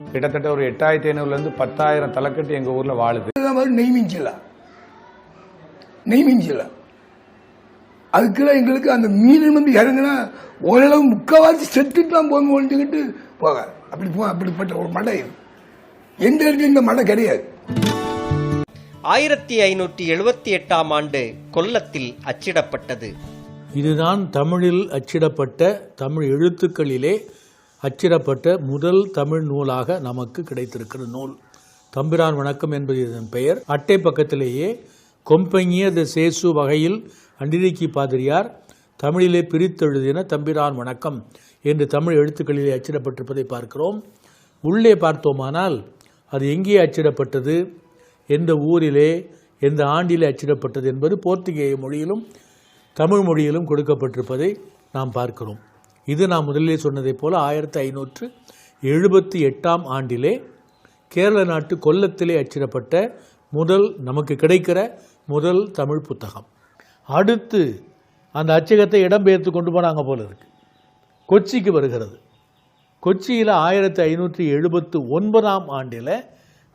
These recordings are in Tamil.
கிட்டத்தட்ட ஒரு எட்டாயிரத்தி ஐநூறுலேருந்து பத்தாயிரம் தலைக்கட்டு எங்கள் ஊரில் வாழுது. இதெல்லாம் மாதிரி நெய் மிஞ்சில நெய் மிஞ்சில அதுக்கெல்லாம் எங்களுக்கு அந்த மீன் வந்து இறங்குனா ஓரளவு முக்கால்வாசி செத்துட்டுலாம் போங்க ஒழிஞ்சுக்கிட்டு போக. அப்படி போ அப்படிப்பட்ட ஒரு மடை எந்த இடத்துல இந்த மடை கிடையாது. ஆயிரத்தி ஐநூற்றி எழுபத்தி எட்டாம் ஆண்டு கொல்லத்தில் அச்சிடப்பட்டது. இதுதான் தமிழில் அச்சிடப்பட்ட தமிழ் எழுத்துக்களிலே அச்சிடப்பட்ட முதல் தமிழ் நூலாக நமக்கு கிடைத்திருக்கிற நூல். தம்பிரான் வணக்கம் என்பது இதன் பெயர். அட்டை பக்கத்திலேயே கொம்பங்கிய த சேசு வகையில் அண்டிரிக்கி பாதிரியார் தமிழிலே பிரித்தெழுதின தம்பிரான் வணக்கம் என்று தமிழ் எழுத்துக்களிலே அச்சிடப்பட்டிருப்பதை பார்க்கிறோம். உள்ளே பார்த்தோமானால் அது எங்கே அச்சிடப்பட்டது? எந்த ஊரிலே எந்த ஆண்டிலே அச்சிடப்பட்டது என்பது போர்த்துகேய மொழியிலும் தமிழ் மொழியிலும் கொடுக்கப்பட்டிருப்பதை நாம் பார்க்கிறோம். இது நான் முதலிலே சொன்னதைப் போல ஆயிரத்தி ஐநூற்று எழுபத்தி எட்டாம் ஆண்டிலே கேரள நாட்டு கொல்லத்திலே அச்சிடப்பட்ட முதல் நமக்கு கிடைக்கிற முதல் தமிழ் புத்தகம். அடுத்து அந்த அச்சகத்தை இடம்பெயர்த்து கொண்டு போனாங்க போல இருக்கு. கொச்சிக்கு வருகிறது. கொச்சியில் ஆயிரத்தி ஐநூற்றி எழுபத்து ஒன்பதாம் ஆண்டில்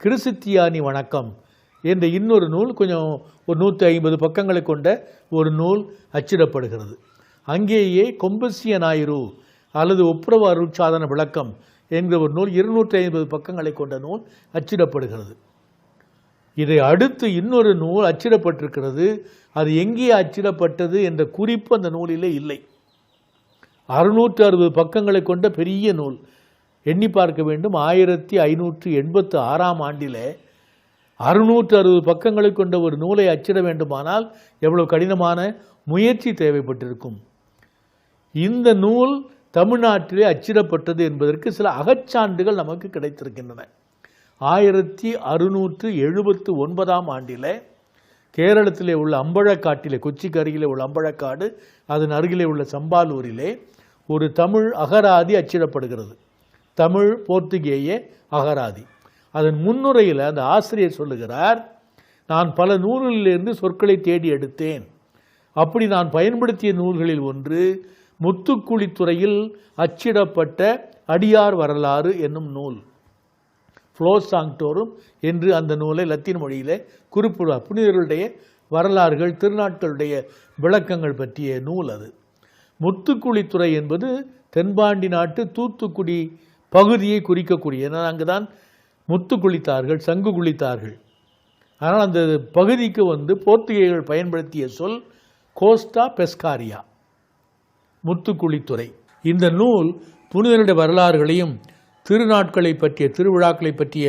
கிறிஸ்தியானி வணக்கம் என்ற இன்னொரு நூல் கொஞ்சம் ஒரு நூற்றி ஐம்பது பக்கங்களை கொண்ட ஒரு நூல் அச்சிடப்படுகிறது. அங்கேயே கொம்பசிய ஞாயிறு அல்லது ஒப்புரவு அருட்சாதன விளக்கம் என்கிற ஒரு நூல் இருநூற்றி ஐம்பது பக்கங்களை கொண்ட நூல் அச்சிடப்படுகிறது. இதை அடுத்து இன்னொரு நூல் அச்சிடப்பட்டிருக்கிறது. அது எங்கே அச்சிடப்பட்டது என்ற குறிப்பு அந்த நூலிலே இல்லை. அறுநூற்று அறுபது பக்கங்களை கொண்ட பெரிய நூல். எண்ணி பார்க்க வேண்டும். ஆயிரத்தி ஐநூற்றி எண்பத்து ஆறாம் ஆண்டிலே அறுநூற்று அறுபது பக்கங்களை கொண்ட ஒரு நூலை அச்சிட வேண்டுமானால் எவ்வளவு கடினமான முயற்சி தேவைப்பட்டிருக்கும். இந்த நூல் தமிழ்நாட்டிலே அச்சிடப்பட்டது என்பதற்கு சில அகச்சான்றுகள் நமக்கு கிடைத்திருக்கின்றன. ஆயிரத்தி அறுநூற்று எழுபத்து ஒன்பதாம் ஆண்டிலே கேரளத்திலே உள்ள அம்பழக்காட்டிலே கொச்சிக்கு அருகிலே உள்ள அம்பழக்காடு அதன் அருகிலே உள்ள சம்பாலூரிலே ஒரு தமிழ் அகராதி அச்சிடப்படுகிறது. தமிழ் போர்த்துகேய அகராதி. அதன் முன்னுரையில் அந்த ஆசிரியர் சொல்லுகிறார் நான் பல நூல்களிலிருந்து சொற்களை தேடி எடுத்தேன். அப்படி நான் பயன்படுத்திய நூல்களில் ஒன்று முத்துக்குளித்துறையில் அச்சிடப்பட்ட அடியார் வரலாறு என்னும் நூல். ஃப்ளோஸ் சாங்டோரும் என்று அந்த நூலை லத்தீன் மொழியிலே குறிப்பிடுவார். புனிதர்களுடைய வரலாறுகள் திருநாட்களுடைய விளக்கங்கள் பற்றிய நூல் அது. முத்துக்குளித்துறை என்பது தென்பாண்டி நாட்டு தூத்துக்குடி பகுதியை குறிக்கக்கூடிய ஏன்னா அங்கு தான் முத்து குளித்தார்கள் சங்கு குளித்தார்கள் ஆனால் அந்த பகுதிக்கு வந்து போர்த்துகேயர்கள் பயன்படுத்திய சொல் கோஸ்டா பெஸ்காரியா. முத்துக்குளித்துறை இந்த நூல் புனிதனுடைய வரலாறுகளையும் திருநாட்களை பற்றிய திருவிழாக்களை பற்றிய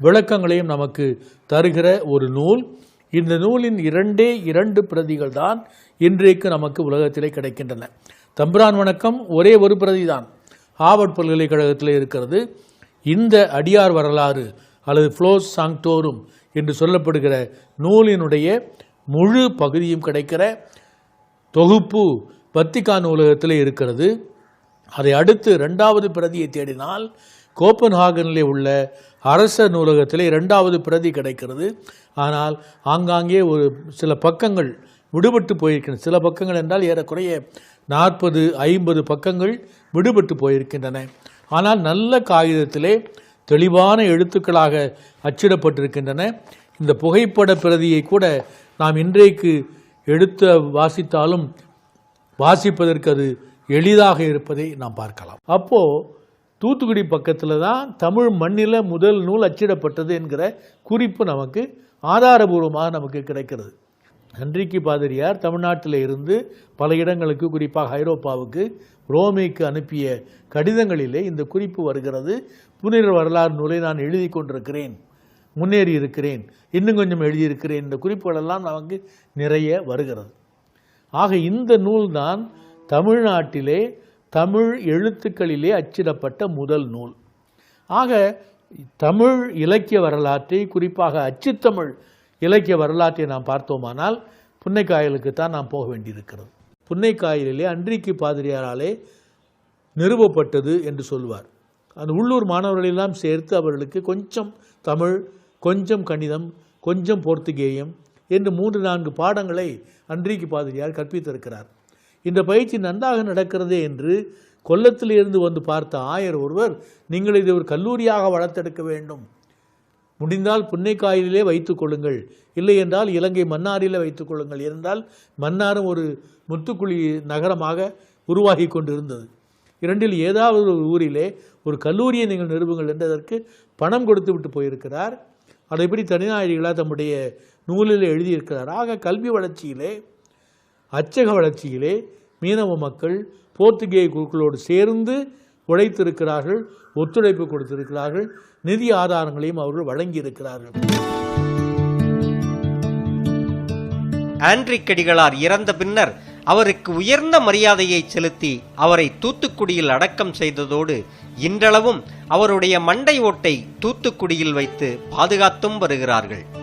விளக்கங்களையும் நமக்கு தருகிற ஒரு நூல். இந்த நூலின் இரண்டே இரண்டு பிரதிகள் தான் இன்றைக்கு நமக்கு உலகத்திலே கிடைக்கின்றன. தம்பிரான் வணக்கம். ஒரே ஒரு பிரதி தான் ஹார்வர்ட் பல்கலைக்கழகத்தில் இருக்கிறது. இந்த அடியார் வரலாறு அல்லது ஃப்ளோஸ் சாங்டோரும் என்று சொல்லப்படுகிற நூலினுடைய முழு பகுதியும் கிடைக்கிற தொகுப்பு வத்திக்கான் நூலகத்தில் இருக்கிறது. அதை அடுத்து ரெண்டாவது பிரதியை தேடினால் கோப்பன்ஹாகனிலே உள்ள அரச நூலகத்திலே இரண்டாவது பிரதி கிடைக்கிறது. ஆனால் ஆங்காங்கே ஒரு சில பக்கங்கள் விடுபட்டு போயிருக்கின்றன. சில பக்கங்கள் என்றால் ஏறக்குறைய நாற்பது ஐம்பது பக்கங்கள் விடுபட்டு போயிருக்கின்றன. ஆனால் நல்ல காகிதத்திலே தெளிவான எழுத்துக்களாக அச்சிடப்பட்டிருக்கின்றன. இந்த புகைப்பட பிரதியை கூட நாம் இன்றைக்கு எடுத்து வாசித்தாலும் வாசிப்பதற்கு அது எளிதாக இருப்பதை நாம் பார்க்கலாம். அப்போ தூத்துக்குடி பக்கத்தில் தான் தமிழ் மண்ணில் முதல் நூல் அச்சிடப்பட்டது என்கிற குறிப்பு நமக்கு ஆதாரபூர்வமாக நமக்கு கிடைக்கிறது. அன்றைக்கு பாதிரியார் தமிழ்நாட்டில் இருந்து பல இடங்களுக்கு குறிப்பாக ஐரோப்பாவுக்கு ரோமைக்கு அனுப்பிய கடிதங்களிலே இந்த குறிப்பு வருகிறது. புனித வரலாறு நூலை நான் எழுதி கொண்டிருக்கிறேன் முன்னேறி இருக்கிறேன் இன்னும் கொஞ்சம் எழுதியிருக்கிறேன் இந்த குறிப்புகளெல்லாம் நமக்கு நிறைய வருகிறது. ஆக இந்த நூல்தான் தமிழ்நாட்டிலே தமிழ் எழுத்துக்களிலே அச்சிடப்பட்ட முதல் நூல். ஆக தமிழ் இலக்கிய வரலாற்றை குறிப்பாக அச்சுத்தமிழ் இலக்கிய வரலாற்றை நாம் பார்த்தோமானால் புன்னைக்காயலுக்கு தான் நாம் போக வேண்டியிருக்கிறது. புன்னைக்காயலிலே அன்றிக்கு பாதிரியாராலே நிறுவப்பட்டது என்று சொல்வார். அந்த உள்ளூர் மாணவர்களெல்லாம் சேர்த்து அவர்களுக்கு கொஞ்சம் தமிழ் கொஞ்சம் கணிதம் கொஞ்சம் போர்த்துகேயம் என்று மூன்று நான்கு பாடங்களை அன்றைக்கு பாதிரியார் கற்பித்திருக்கிறார். இந்த பயிற்சி நன்றாக நடக்கிறதே என்று கொல்லத்தில் இருந்து வந்து பார்த்த ஆயர் ஒருவர் நீங்கள் இதை ஒரு கல்லூரியாக வளர்த்தெடுக்க வேண்டும். முடிந்தால் புன்னைக்காயிலே வைத்துக் கொள்ளுங்கள். இல்லை என்றால் இலங்கை மன்னாரிலே வைத்துக் கொள்ளுங்கள். என்றால் மன்னாரும் ஒரு முத்துக்குழி நகரமாக உருவாகி கொண்டிருந்தது. இரண்டில் ஏதாவது ஒரு ஊரிலே ஒரு கல்லூரியை நீங்கள் நிறுவுங்கள் என்றதற்கு பணம் கொடுத்து விட்டு போயிருக்கிறார். அதைப்படி தனிநாயகிகளாக தம்முடைய நூலில் எழுதியிருக்கிறார். ஆக கல்வி வளர்ச்சியிலே அச்சக வளர்ச்சியிலே மீனவ மக்கள் போர்த்துகேய குழுக்களோடு சேர்ந்து உழைத்திருக்கிறார்கள் ஒத்துழைப்பு கொடுத்திருக்கிறார்கள் நிதி ஆதாரங்களையும் அவர்கள் வழங்கியிருக்கிறார்கள். ஆண்ட்ரிக்கடிகளார் இறந்த பின்னர் அவருக்கு உயர்ந்த மரியாதையை செலுத்தி அவரை தூத்துக்குடியில் அடக்கம் செய்ததோடு இன்றளவும் அவருடைய மண்டை ஓட்டை தூத்துக்குடியில் வைத்து பாதுகாத்தும் வருகிறார்கள்.